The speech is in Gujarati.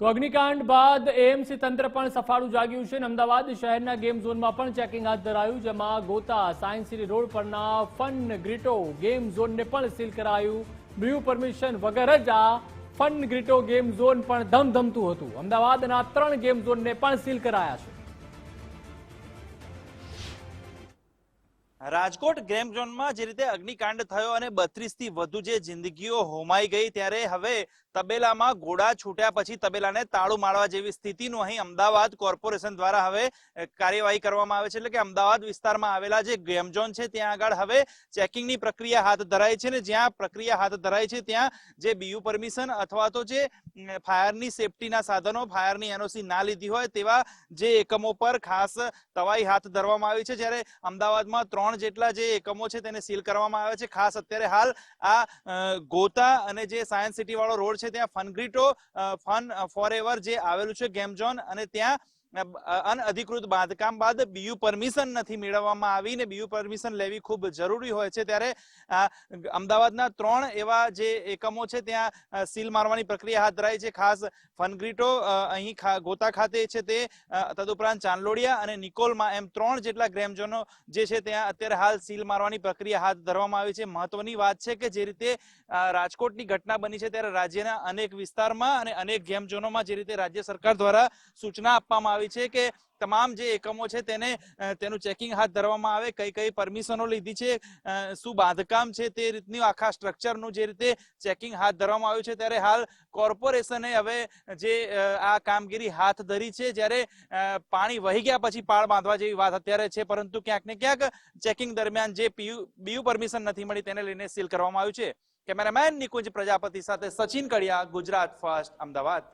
તો અગ્નિકાંડ બાદ એએમસી તંત્ર પણ સફાળું જાગ્યું છે અમદાવાદ શહેરના ગેમ ઝોનમાં પણ ચેકિંગ હાથ ધરાયું, જેમાં ગોતા, સાયન્સ સિટી રોડ પરના ફન ગ્રીટો ગેમ ઝોનને પણ સીલ કરાયું. બ્લ્યુ પરમિશન વગર જ આ ફન ગ્રીટો ગેમ ઝોન પણ ધમધમતું હતું. અમદાવાદના ત્રણ ગેમ ઝોનને પણ સીલ કરાયા છે. રાજકોટ ગેમ ઝોનમાં જે રીતે અગ્નિકાંડ થયો અને બત્રીસથી વધુ જે જિંદગીઓ હોમાઈ ગઈ, ત્યારે હવે તબેલામાં ઘોડા છૂટ્યા પછી તબેલાને તાળું મારવા જેવી સ્થિતિનું અહીં અમદાવાદ કોર્પોરેશન દ્વારા હવે કાર્યવાહી કરવામાં આવે છે. એટલે કે અમદાવાદ વિસ્તારમાં આવેલા જે ગેમ ઝોન છે, ત્યાં આગળ હવે ચેકિંગની પ્રક્રિયા હાથ ધરાય છે ને જ્યાં પ્રક્રિયા હાથ ધરાય છે, ત્યાં જે બીયુ પરમિશન અથવા તો જે ફાયરની સેફટીના સાધનો, ફાયરની એનઓસી ના લીધી હોય તેવા જે એકમો પર ખાસ તવાઈ હાથ ધરવામાં આવી છે. જ્યારે અમદાવાદમાં ત્રણ જેટલા જે એકમો છે તેને સીલ કરવામાં આવે છે. ખાસ અત્યારે હાલ આ ગોતા અને જે સાયન્સ સિટી વાળો રોડ છે ત્યાં ફનગ્રીટો ફન ફોરએવર જે આવેલું છે ગેમ ઝોન અને ત્યાં અનઅધિકૃત બાંધકામ બાદ બીયુ પરમિશન નથી મેળવવામાં આવી ને બીયુ પરમિશન લેવી ખૂબ જરૂરી હોય છે. ત્યારે અમદાવાદના ત્રણ એવા જે એકમો છે, ત્યાં સીલ મારવાની પ્રક્રિયા હાથ ધરાઈ છે. ખાસ ફનગ્રીટો અહીં ગોતા ખાતે છે તે તદુપરાંત ચાંદલોડિયા અને નિકોલમાં એમ ત્રણ જેટલા ગ્રેમ જે છે ત્યાં અત્યારે હાલ સીલ મારવાની પ્રક્રિયા હાથ ધરવામાં આવી છે. મહત્વની વાત છે કે જે રીતે રાજકોટની ઘટના બની છે, ત્યારે રાજ્યના અનેક વિસ્તારમાં અને અનેક ગેમ ઝોનોમાં જે રીતે રાજ્ય સરકાર દ્વારા સૂચના આપવામાં આવી છે કે તમામ જે એકમો છે તેને તેનું ચેકિંગ હાથ ધરવામાં આવે, કઈ કઈ પરમિશનો લીધી છે શું બાંધકામ છે તે રીતની, આખા સ્ટ્રક્ચરનું જે રીતે ચેકિંગ હાથ ધરવામાં આવ્યું છે. ત્યારે હાલ કોર્પોરેશને હવે જે આ કામગીરી હાથ ધરી છે, જ્યારે પાણી વહી ગયા પછી પાળ બાંધવા જેવી વાત અત્યારે છે, પરંતુ ક્યાંક ને ક્યાંક ચેકિંગ દરમિયાન જે પીયુ, બીયુ પરમિશન નથી મળી તેને લઈને સીલ કરવામાં આવ્યું છે. કેમેરામેન નિકુંજ પ્રજાપતિ સાથે સચિન કડિયા, ગુજરાત ફર્સ્ટ અમદાવાદ.